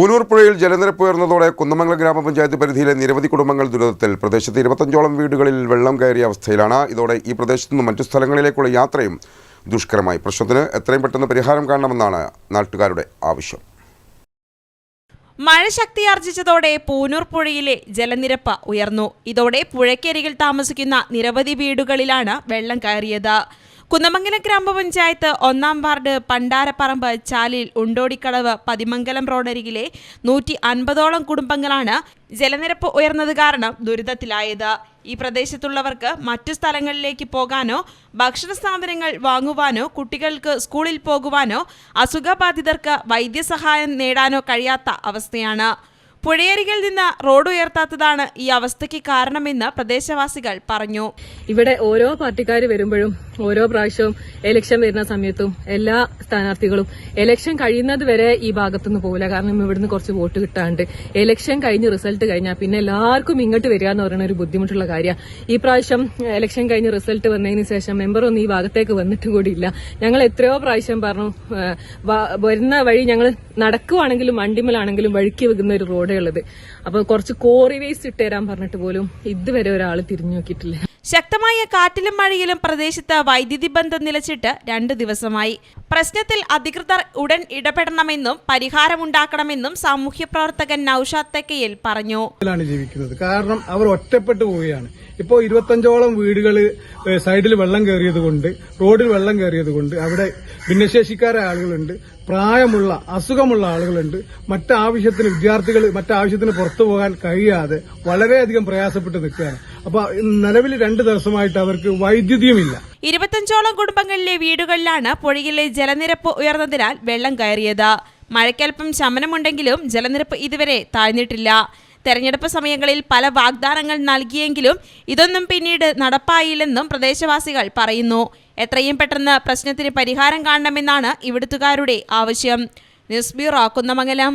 പൂനൂർ പുഴയിൽ ജലനിരപ്പ് ഉയർന്നതോടെ കുന്നമംഗലം ഗ്രാമപഞ്ചായത്ത് പരിധിയിലെ നിരവധി കുടുംബങ്ങൾ ദുരിതത്തിൽ. പ്രദേശത്ത് ഇരുപത്തഞ്ചോളം വീടുകളിൽ വെള്ളം കയറിയ അവസ്ഥയിലാണ്. ഇതോടെ ഈ പ്രദേശത്തു നിന്നും മറ്റു സ്ഥലങ്ങളിലേക്കുള്ള യാത്രയും ദുഷ്കരമായി. പ്രശ്നത്തിന് എത്രയും പെട്ടെന്ന് പരിഹാരം കാണണമെന്നാണ് നാട്ടുകാരുടെ ആവശ്യം. മഴ ശക്തിയാർജിച്ചതോടെ പൂനൂർ പുഴയിലെ ജലനിരപ്പ് ഉയർന്നു. ഇതോടെ പുഴയ്ക്കരികിൽ താമസിക്കുന്ന നിരവധി വീടുകളിലാണ് വെള്ളം കയറിയത്. കുന്നമംഗലം ഗ്രാമപഞ്ചായത്ത് ഒന്നാം വാർഡ് പണ്ടാരപ്പറമ്പ് ചാലിൽ ഉണ്ടോടിക്കടവ് പതിമംഗലം റോഡരികിലെ നൂറ്റി അൻപതോളം കുടുംബങ്ങളാണ് ജലനിരപ്പ് ഉയർന്നത് കാരണം ദുരിതത്തിലായത്. ഈ പ്രദേശത്തുള്ളവർക്ക് മറ്റു സ്ഥലങ്ങളിലേക്ക് പോകാനോ ഭക്ഷണ സാധനങ്ങൾ വാങ്ങുവാനോ കുട്ടികൾക്ക് സ്കൂളിൽ പോകുവാനോ അസുഖബാധിതർക്ക് വൈദ്യസഹായം നേടാനോ കഴിയാത്ത അവസ്ഥയാണ്. പുഴയരികിൽ നിന്ന് റോഡ് ഉയർത്താത്തതാണ് ഈ അവസ്ഥയ്ക്ക് കാരണമെന്ന് പ്രദേശവാസികൾ പറഞ്ഞു. ഇവിടെ ഓരോ പാർട്ടിക്കാർ വരുമ്പോഴും ഓരോ പ്രാവശ്യവും എലക്ഷൻ വരുന്ന സമയത്തും എല്ലാ സ്ഥാനാർത്ഥികളും എലക്ഷൻ കഴിയുന്നത് വരെ ഈ ഭാഗത്തുനിന്ന് പോകില്ല കാരണം ഇവിടുന്ന് കുറച്ച് വോട്ട് കിട്ടാണ്ട്. എലക്ഷൻ കഴിഞ്ഞ് റിസൾട്ട് കഴിഞ്ഞാൽ പിന്നെ എല്ലാവർക്കും ഇങ്ങോട്ട് വരിക എന്ന് പറയുന്ന ഒരു ബുദ്ധിമുട്ടുള്ള കാര്യമാണ് ഈ പ്രാവശ്യം എലക്ഷൻ കഴിഞ്ഞ് റിസൾട്ട് വന്നതിന് ശേഷം മെമ്പർ ഒന്നും ഈ ഭാഗത്തേക്ക് വന്നിട്ടും കൂടിയില്ല ഞങ്ങൾ എത്രയോ പ്രാവശ്യം പറഞ്ഞു വരുന്ന വഴി ഞങ്ങൾ നടക്കുവാണെങ്കിലും വണ്ടിമലാണെങ്കിലും വഴുക്കി വെക്കുന്ന ഒരു റോഡേ ഉള്ളത്. അപ്പൊ കുറച്ച് കോറി വേസ്റ്റ് ഇട്ടുതരാൻ പറഞ്ഞിട്ട് പോലും ഇതുവരെ ഒരാൾ തിരിഞ്ഞു നോക്കിയിട്ടില്ല. ശക്തമായ കാറ്റിലും മഴയിലും പ്രദേശത്ത് വൈദ്യുതി ബന്ധം നിലച്ചിട്ട് രണ്ട് ദിവസമായി. പ്രശ്നത്തിൽ അധികൃതർ ഉടൻ ഇടപെടണമെന്നും പരിഹാരമുണ്ടാക്കണമെന്നും സാമൂഹ്യ പ്രവർത്തകൻ നൌഷാദ് തെക്കയിൽ പറഞ്ഞു. ജീവിക്കുന്നത്. കാരണം അവർ ഒറ്റപ്പെട്ടു പോവുകയാണ്. ഇപ്പോൾ ഇരുപത്തഞ്ചോളം വീടുകൾ സൈഡിൽ വെള്ളം കയറിയത് കൊണ്ട് റോഡിൽ വെള്ളം കയറിയത് കൊണ്ട് അവിടെ ഭിന്നശേഷിക്കാരായ ആളുകളുണ്ട് പ്രായമുള്ള അസുഖമുള്ള ആളുകളുണ്ട്. മറ്റാവശ്യത്തിന് വിദ്യാർത്ഥികൾ മറ്റാവശ്യത്തിന് പുറത്തു പോകാൻ കഴിയാതെ വളരെയധികം പ്രയാസപ്പെട്ട് നിൽക്കുകയാണ്. അപ്പൊ നിലവിൽ രണ്ട് ദിവസമായിട്ട് അവർക്ക് വൈദ്യുതിയുമില്ല. ഇരുപത്തഞ്ചോളം കുടുംബങ്ങളിലെ വീടുകളിലാണ് പുഴയിലെ ജലനിരപ്പ് ഉയർന്നതിനാൽ വെള്ളം കയറിയത്. മഴയ്ക്കൽപ്പം ശമനമുണ്ടെങ്കിലും ജലനിരപ്പ് ഇതുവരെ താഴ്ന്നിട്ടില്ല. തെരഞ്ഞെടുപ്പ് സമയങ്ങളിൽ പല വാഗ്ദാനങ്ങൾ നൽകിയെങ്കിലും ഇതൊന്നും പിന്നീട് നടപ്പായില്ലെന്നും പ്രദേശവാസികൾ പറയുന്നു. എത്രയും പെട്ടെന്ന് പ്രശ്നത്തിന് പരിഹാരം കാണണമെന്നാണ് ഇവിടുത്തുകാരുടെ ആവശ്യം. News bureau Kunnamangalam.